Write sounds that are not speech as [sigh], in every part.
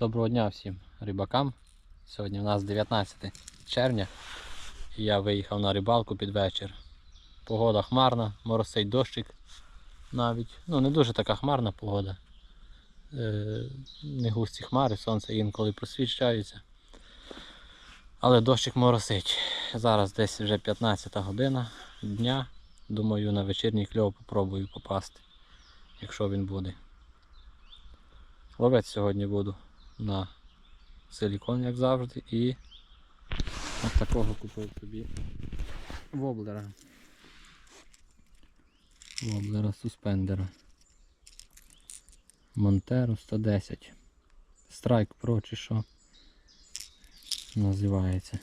Доброго дня всім рибакам. Сьогодні у нас 19 червня. Я виїхав на рибалку під вечір. Погода хмарна, моросить дощик навіть. Ну не дуже така хмарна погода. Е, не густі хмари, сонце інколи просвічається. Але дощик моросить. Зараз десь вже 15 година дня. Думаю, на вечірній кльов попробую попасти, якщо він буде. Ловець сьогодні буду на силікон, як завжди, і ось такого купив собі воблера. Воблера суспендера. Монтеро 110. Strike Pro чи що називається.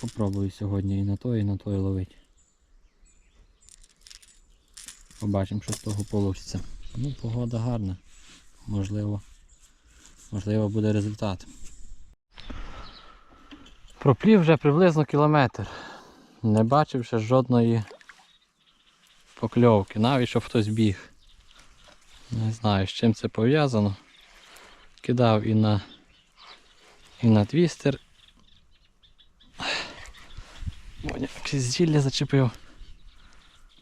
Попробую сьогодні і на той, і на той ловити. Побачимо, що з того вийде. Ну, погода гарна. Можливо, можливо буде результат. Проплів вже приблизно кілометр. Не бачив ще жодної покльовки, навіть щоб хтось біг. Не знаю, з чим це пов'язано. Кидав і на і на твістер. Боня, якесь зілля зачепив.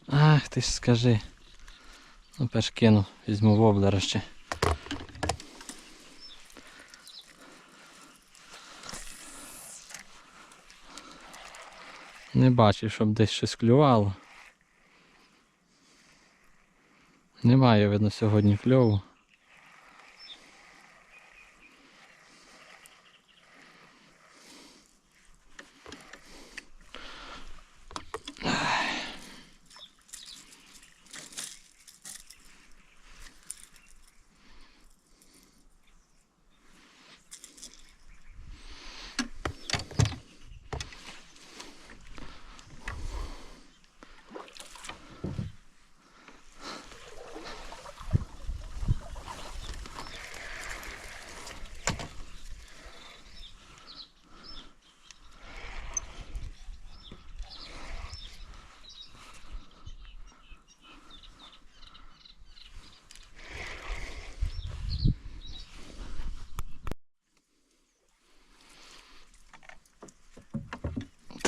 Ах, ти ж скажи. Ну, перш кину, візьму воблера ще. Не бачив, щоб десь щось клювало. Немає, видно, сьогодні кльову.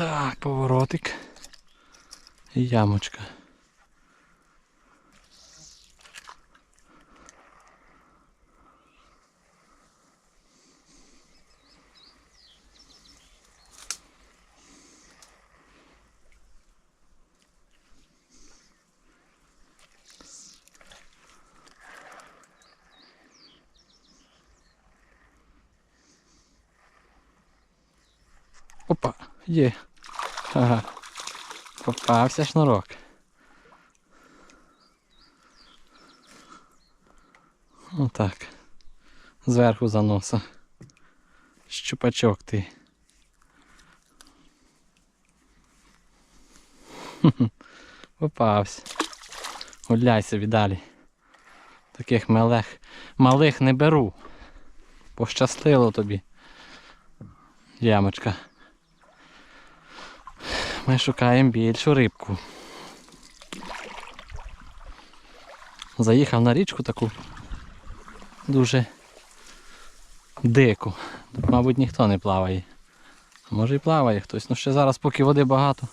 Так, поворотик. І ямочка. Опа, є. Ага. Попався шнурок. Отак. Зверху за носа. Щупачок ти. [laughs] Попався. Гуляй собі далі. Таких малих, малих не беру. Пощастило тобі. Ямочка. Ми шукаємо більшу рибку. Заїхав на річку таку дуже дику. Тут, мабуть, ніхто не плаває. Може і плаває хтось. Ну ще зараз, поки води багато,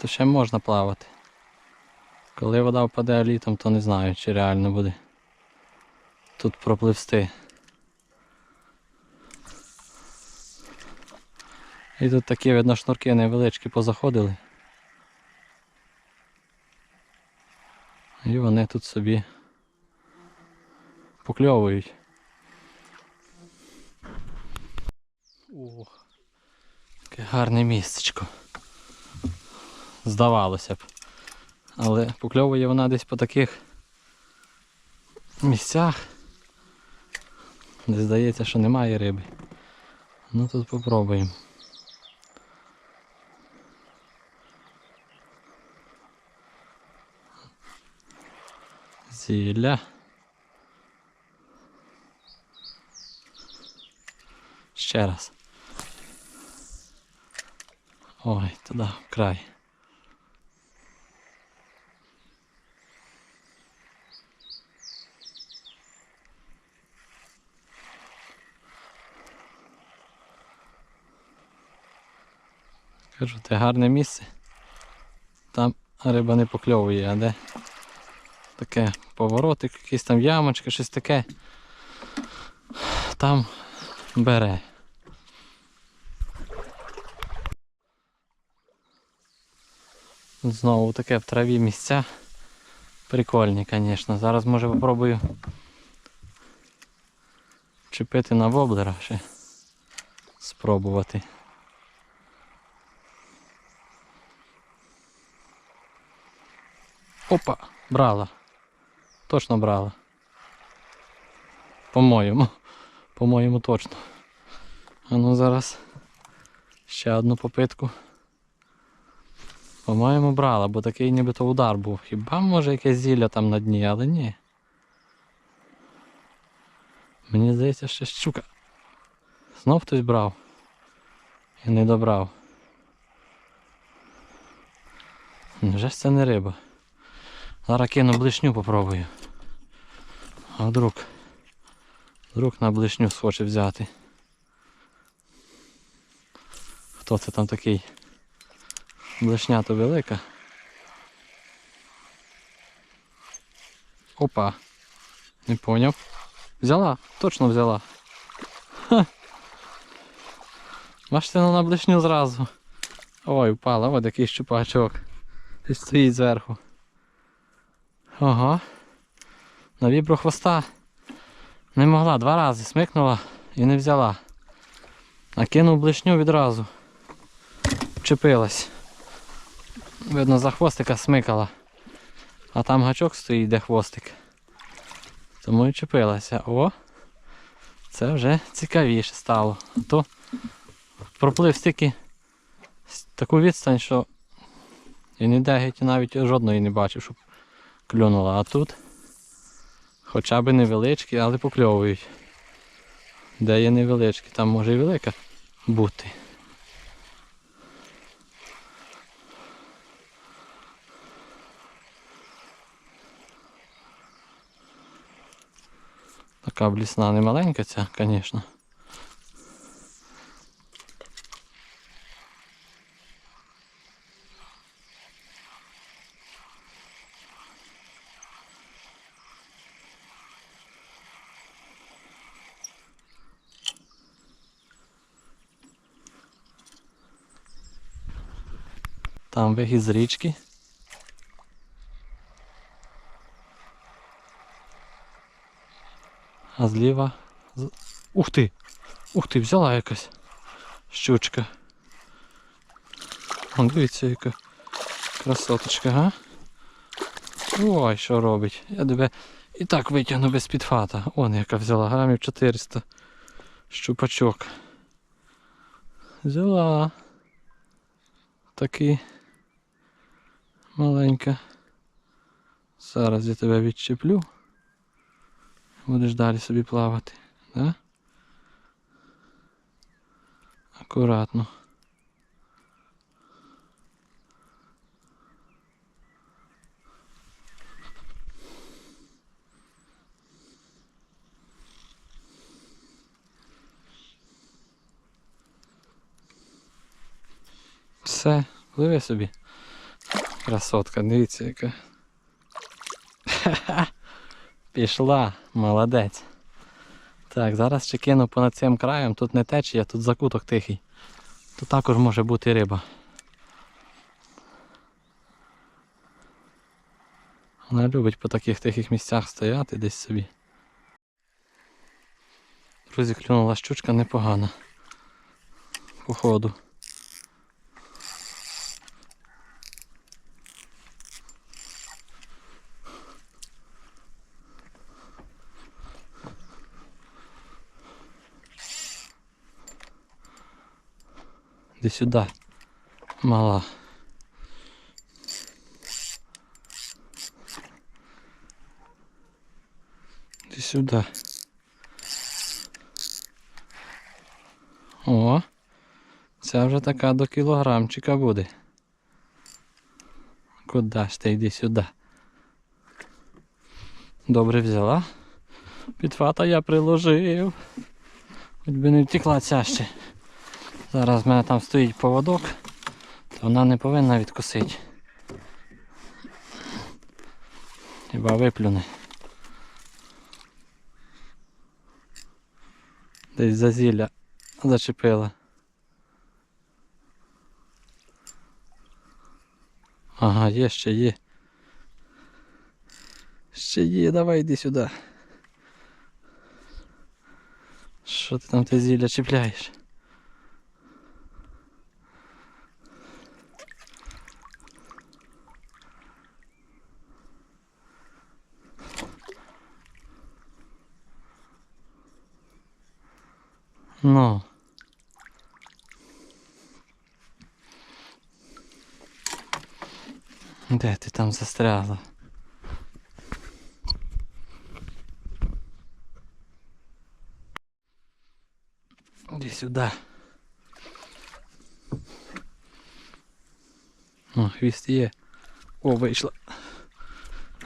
то ще можна плавати. Коли вода впаде літом, то не знаю, чи реально буде тут пропливсти. І тут такі видно шнурки невеличкі позаходили. І вони тут собі покльовують. О, яке гарне містечко. Здавалося б. Але покльовує вона десь по таких місцях, де здається, що немає риби. Ну тут попробуємо. весілля. Ще раз. Ой, туди край. Кажу, це гарне місце. Там риба не покльовує, а де? Таке поворотик, якісь там ямочки, щось таке. Там бере. Знову таке в траві місця. Прикольні, звісно. Зараз може попробую чіпити на воблера ще. Спробувати. Опа, брала. Точно брала. По-моєму. По-моєму точно. А ну зараз ще одну попитку. По-моєму брала, бо такий нібито удар був. Хіба може якесь зілля там на дні, але ні. Мені здається, ще щука. Знов хтось брав. І не добрав. Вже ж це не риба. Зараз кину блишню попробую. А вдруг. Вдруг на блишню схоче взяти. Хто це там такий? Блишня то велика. Опа. Не поняв. Взяла, точно взяла. Ха. Бачите, на блишню зразу. Ой, впала, ось такий щупачок. Стоїть зверху. Ага. На вібру хвоста не могла, два рази смикнула і не взяла. А кинув блишню відразу. Вчепилась. Видно, за хвостика смикала. А там гачок стоїть, де хвостик. Тому і чепилася. О! Це вже цікавіше стало. А то проплив стільки таку відстань, що і ніде геть навіть жодної не бачив, щоб клюнула. А тут хоча б невеличкі, але покльовують. Де є невеличкі, там може і велика бути. Така блісна не маленька ця, звісно. Там вихід з річки. А зліва. Ух ти! Ух ти, взяла якась щучка. Вон, дивіться, яка красоточка, га? Ой, що робить. Я тебе і так витягну без підфата. Он яка взяла, грамів 400 щупачок. Взяла. Такий маленька. Зараз я тебе відчеплю. Будеш далі собі плавати, да? Акуратно. Все, пливи собі. Красотка, дивіться яка. [laughs] Пішла, молодець. Так, зараз ще кину понад цим краєм, тут не течія, тут закуток тихий. Тут також може бути риба. Вона любить по таких тихих місцях стояти десь собі. Друзі, клюнула щучка непогана. Походу. Іди сюди. Мала. Іди сюди. О, це вже така до кілограмчика буде. Куди ж ти йди сюди? Добре взяла. Підфата я приложив. Хоч би не втекла ця ще. Зараз в мене там стоїть поводок. то вона не повинна відкусити. Хіба виплюне. Десь за зілля зачепила. Ага, є ще є. Ще є, давай йди сюди. Що ти там те зілля чіпляєш? Ну. Де ти там застряла? Іди сюди. О, хвіст є. О, вийшла.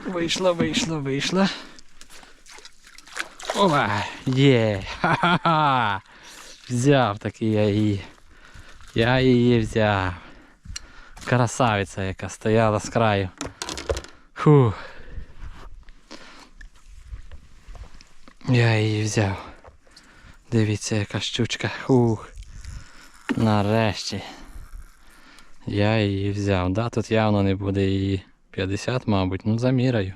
Вийшла, вийшла, вийшла. Ова, є. Ха-ха-ха. Взяв таки я її. Я її взяв. Красавиця, яка стояла з краю. Фух. Я її взяв. Дивіться, яка щучка. Фух. Нарешті. Я її взяв. Да, тут явно не буде її 50, мабуть, ну заміряю.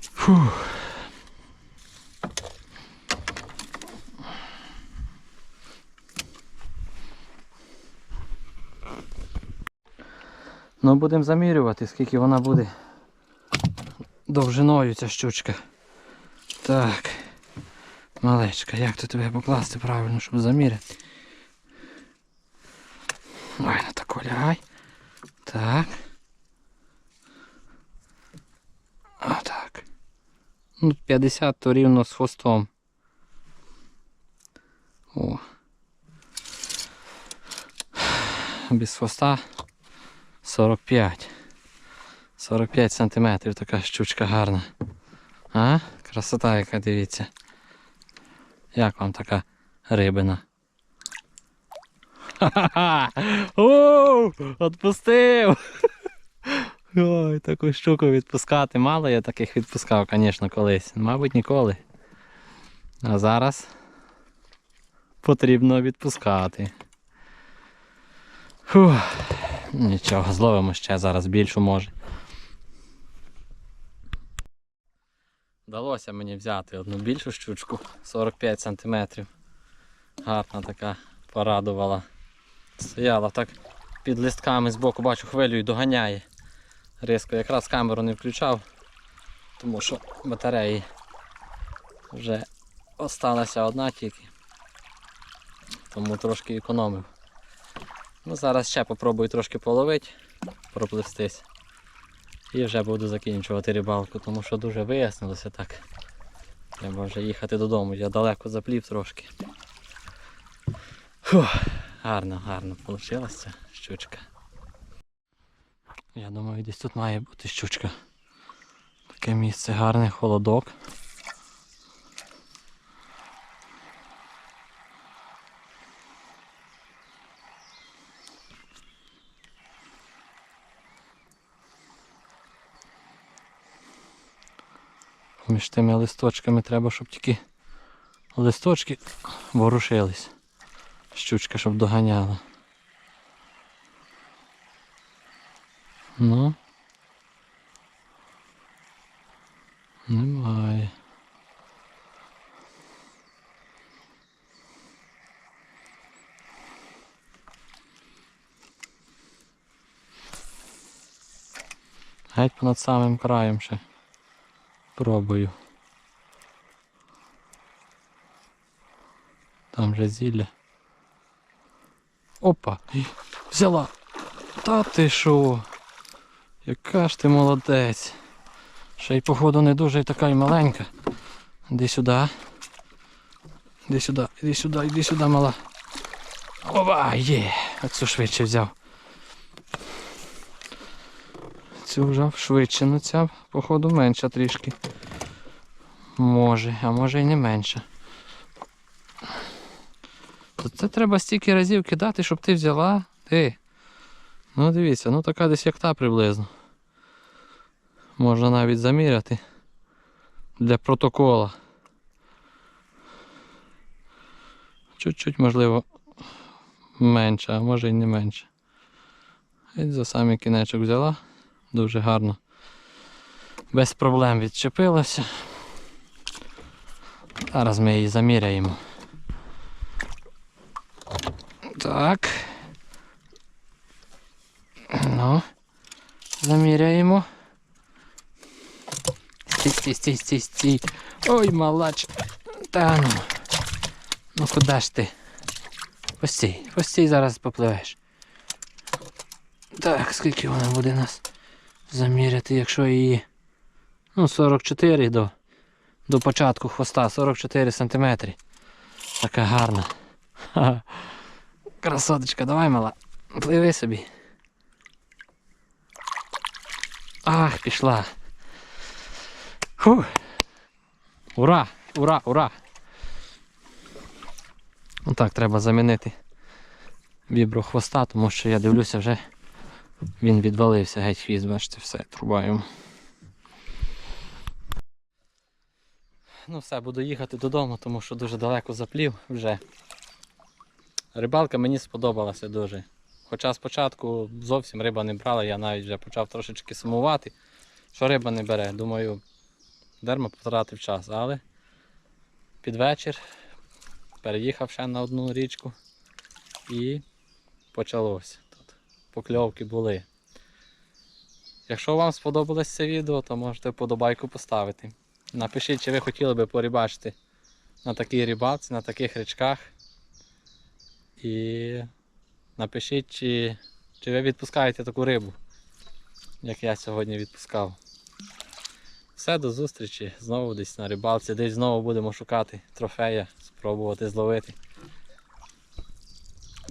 Фух. Ну, будемо замірювати, скільки вона буде довжиною ця щучка. Так. Малечка, як тут тебе покласти правильно, щоб заміряти? Ой, ну так лягай. Так. Отак. Ну, 50 то рівно з хвостом. О. Без хвоста 45. 45 сантиметрів така щучка гарна. А? Красота яка, дивіться. Як вам така рибина? Ха-ха-ха! Отпустив! Ой, таку щуку відпускати. Мало я таких відпускав, звісно, колись. Мабуть, ніколи. А зараз потрібно відпускати. Фух. Нічого, зловимо ще зараз більшу може. Вдалося мені взяти одну більшу щучку 45 см. Гарна така порадувала. Стояла так під листками з боку, бачу хвилю і доганяє. Різко якраз камеру не включав, тому що батареї вже осталася одна тільки. Тому трошки економив. Ну, зараз ще попробую трошки половити, проплестись. І вже буду закінчувати рибалку, тому що дуже вияснилося так. Треба вже їхати додому, я далеко заплів трошки. Фух, гарно, гарно вийшла ця щучка. Я думаю, десь тут має бути щучка. Таке місце гарне, холодок. Між тими листочками треба, щоб тільки листочки ворушились. Щучка, щоб доганяла. Ну. Немає. Геть понад самим краєм ще. Пробую. Там же зілля. Опа! Взяла! Та ти що? Яка ж ти молодець. Ще й походу не дуже така й маленька. Іди сюди. Іди сюди, іди сюди, іди сюди, мала. Ова, є! Оцю швидше взяв. Цю взяв швидше, ну ця, походу, менша трішки. Може, а може і не менша. То це треба стільки разів кидати, щоб ти взяла. Ти. Ну дивіться, ну така десь як та приблизно. Можна навіть заміряти для протокола. Чуть-чуть, можливо, менше, а може й не менше. І за самий кінечок взяла. Дуже гарно. Без проблем відчепилася. Зараз ми її заміряємо. Так. Ну, заміряємо. Стій, стій, стій, стій, стій. Ой, малач. Та ну. Ну куди ж ти? Постій, постій, зараз попливеш. Так, скільки вона буде нас заміряти, якщо її. Ну, 44 до, до початку хвоста, 44 сантиметри. Така гарна. Красоточка, давай, мала. Пливи собі. Ах, пішла. Фу. Ура! Ура, ура! Ну так, треба замінити вібро хвоста, тому що я дивлюся вже він відвалився геть хвіст, бачите, все, труба йому. Ну все, буду їхати додому, тому що дуже далеко заплів вже. Рибалка мені сподобалася дуже. Хоча спочатку зовсім риба не брала, я навіть вже почав трошечки сумувати, що риба не бере. Думаю, дарма потратив час, але під вечір переїхав ще на одну річку і почалося. Покльовки були. Якщо вам сподобалось це відео, то можете вподобайку поставити. Напишіть, чи ви хотіли би порибачити на такій рибалці, на таких річках. І напишіть, чи, чи ви відпускаєте таку рибу, як я сьогодні відпускав. Все, до зустрічі. Знову десь на рибалці, десь знову будемо шукати трофея, спробувати зловити.